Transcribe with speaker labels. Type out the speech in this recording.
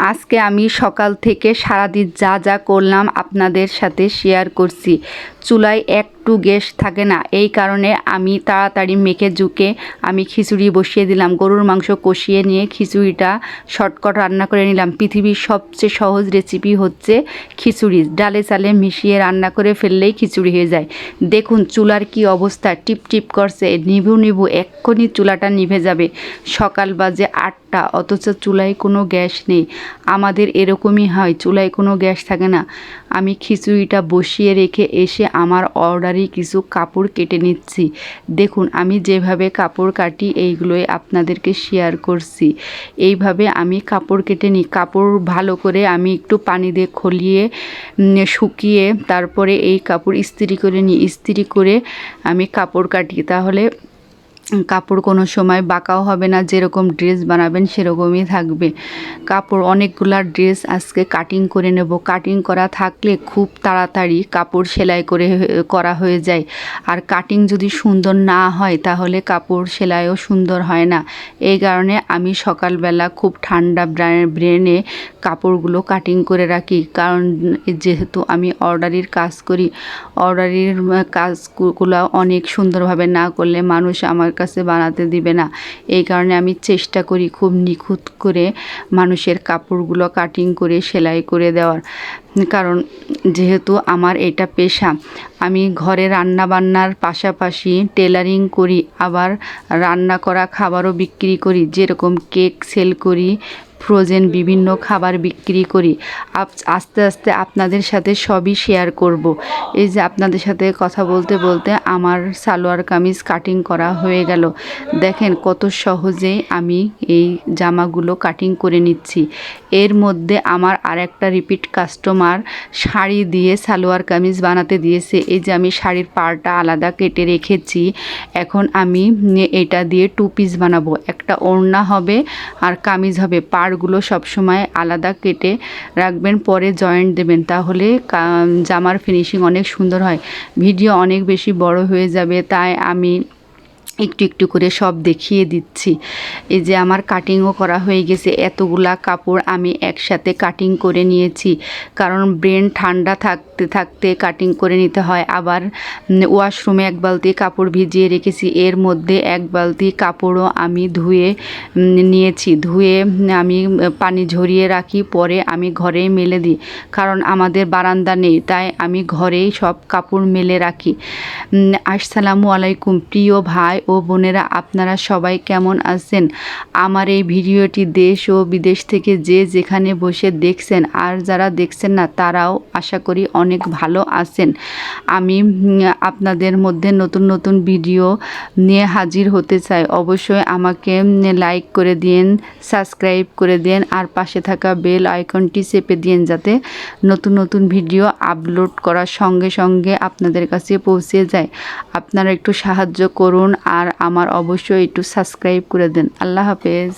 Speaker 1: আজকে আমি সকাল থেকে সারাদিন যা যা করলাম আপনাদের সাথে শেয়ার করছি। চুলায় একটু গ্যাস থাকে না। এই কারণে আমি তাড়াতাড়ি মেখে জুকে আমি খিচুড়ি বসিয়ে দিলাম। গরুর মাংস কষিয়ে নিয়ে খিচুড়িটা শর্টকট রান্না করে নিলাম। পৃথিবীর সবচেয়ে সহজ রেসিপি হচ্ছে খিচুড়ি। ডালে চালে মিশিয়ে রান্না করে ফেললেই খিচুড়ি হয়ে যায়। দেখুন চুলার কি অবস্থা। টিপ টিপ করছে। নিভু নিভু এক্ষুনি চুলাটা নিভে যাবে। সকাল বাজে আটটা, অথচ চুলায় কোনো গ্যাস নেই। আমাদের এরকমই হয়। চুলায় কোনো গ্যাস থাকে না। আমি খিচুড়িটা বসিয়ে রেখে এসে আমার অর্ডারি কিছু কাপড় কেটে নিচ্ছি। দেখুন, আমি যেভাবে কাপড় কাটি, এইগুলোই আপনাদেরকে শেয়ার করছি। এইভাবে আমি কাপড় কেটে নিই কাপড় ভালো করে আমি একটু পানি দিয়ে খলিয়ে শুকিয়ে, তারপরে এই কাপড় ইস্ত্রি করে নিই ইস্ত্রি করে আমি কাপড় কাটি, তাহলে কাপড় কোনো সময় বাঁকাও হবে না, যেরকম ড্রেস বানাবেন সেরকমই থাকবে। কাপড় অনেকগুলা ড্রেস আজকে কাটিং করে নেব। কাটিং করা থাকলে খুব তাড়াতাড়ি কাপড় সেলাই করে করা হয়ে যায়। আর কাটিং যদি সুন্দর না হয়, তাহলে কাপড় সেলাইও সুন্দর হয় না। এই কারণে আমি সকালবেলা খুব ঠান্ডা ব্রেনে কাপড়গুলো কাটিং করে রাখি। কারণ যেহেতু আমি অর্ডারির কাজ করি অর্ডারির কাজগুলো অনেক সুন্দরভাবে না করলে মানুষ আমার কাছে বানাতে দিবে না। এই কারণে আমি চেষ্টা করি খুব নিখুঁত করে মানুষের কাপড়গুলো কাটিং করে, সেলাই করে দেওয়ার। কারণ যেহেতু আমার এটা পেশা, আমি ঘরে রান্না বান্নার পাশাপাশি টেলারিং করি, আবার রান্না করা খাবারও বিক্রি করি। যেরকম কেক সেল করি ফ্রোজেন বিভিন্ন খাবার বিক্রি করি। আস্তে আস্তে আপনাদের সাথে সবই শেয়ার করব। এই যে আপনাদের সাথে কথা বলতে বলতে আমার সালোয়ার কামিজ কাটিং করা হয়ে গেল। দেখেন কত সহজেই আমি এই জামাগুলো কাটিং করে নিচ্ছি। এর মধ্যে আমার আরেকটা রিপিট কাস্টমার শাড়ি দিয়ে সালোয়ার কামিজ বানাতে দিয়েছে। এই যে আমি শাড়ির পাড়টা আলাদা কেটে রেখেছি। এখন আমি এটা দিয়ে টু পিস বানাবো। একটা ওড়না হবে আর কামিজ হবে। পাড়গুলো সবসময় আলাদা কেটে রাখবেন, পরে জয়েন্ট দেবেন। তাহলে জামার ফিনিশিং অনেক সুন্দর হয়। ভিডিও অনেক বেশি বড় হয়ে যাবে। তাই আমি একটু একটু করে সব দেখিয়ে দিচ্ছি। এই যে আমার কাটিংও করা হয়ে গেছে। এতগুলা কাপড় আমি একসাথে কাটিং করে নিয়েছি। কারণ ব্রেন ঠান্ডা থাকতে থাকতে কাটিং করে নিতে হয়। আবার ওয়াশরুমে এক বালতি কাপড় ভিজিয়ে রেখেছি। এর মধ্যে এক বালতি কাপড়ও আমি ধুয়ে নিয়েছি। ধুয়ে আমি পানি ঝরিয়ে রাখি। পরে আমি ঘরেই মেলে দিই। কারণ আমাদের বারান্দা নেই। তাই আমি ঘরেই সব কাপড় মেলে রাখি। আসসালামু আলাইকুম। প্রিয় ভাই ও বোনেরা, আপনারা সবাই কেমন আছেন? আমার এই ভিডিওটি দেশ ও বিদেশ থেকে যে যেখানে বসে দেখছেন আর যারা দেখছেন না, তারাও আশা করি অনেক ভালো আছেন। আমি আপনাদের মধ্যে নতুন নতুন ভিডিও নিয়ে হাজির হতে চাই। অবশ্যই আমাকে লাইক করে দিন সাবস্ক্রাইব করে দিন আর পাশে থাকা বেল আইকনটি চেপে দিন যাতে নতুন নতুন ভিডিও আপলোড করার সঙ্গে সঙ্গে আপনাদের কাছে পৌঁছে যায়। আপনারা একটু সাহায্য করুন আর আমার অবশ্যই একটু সাবস্ক্রাইব করে দেন। আল্লাহ হাফেজ।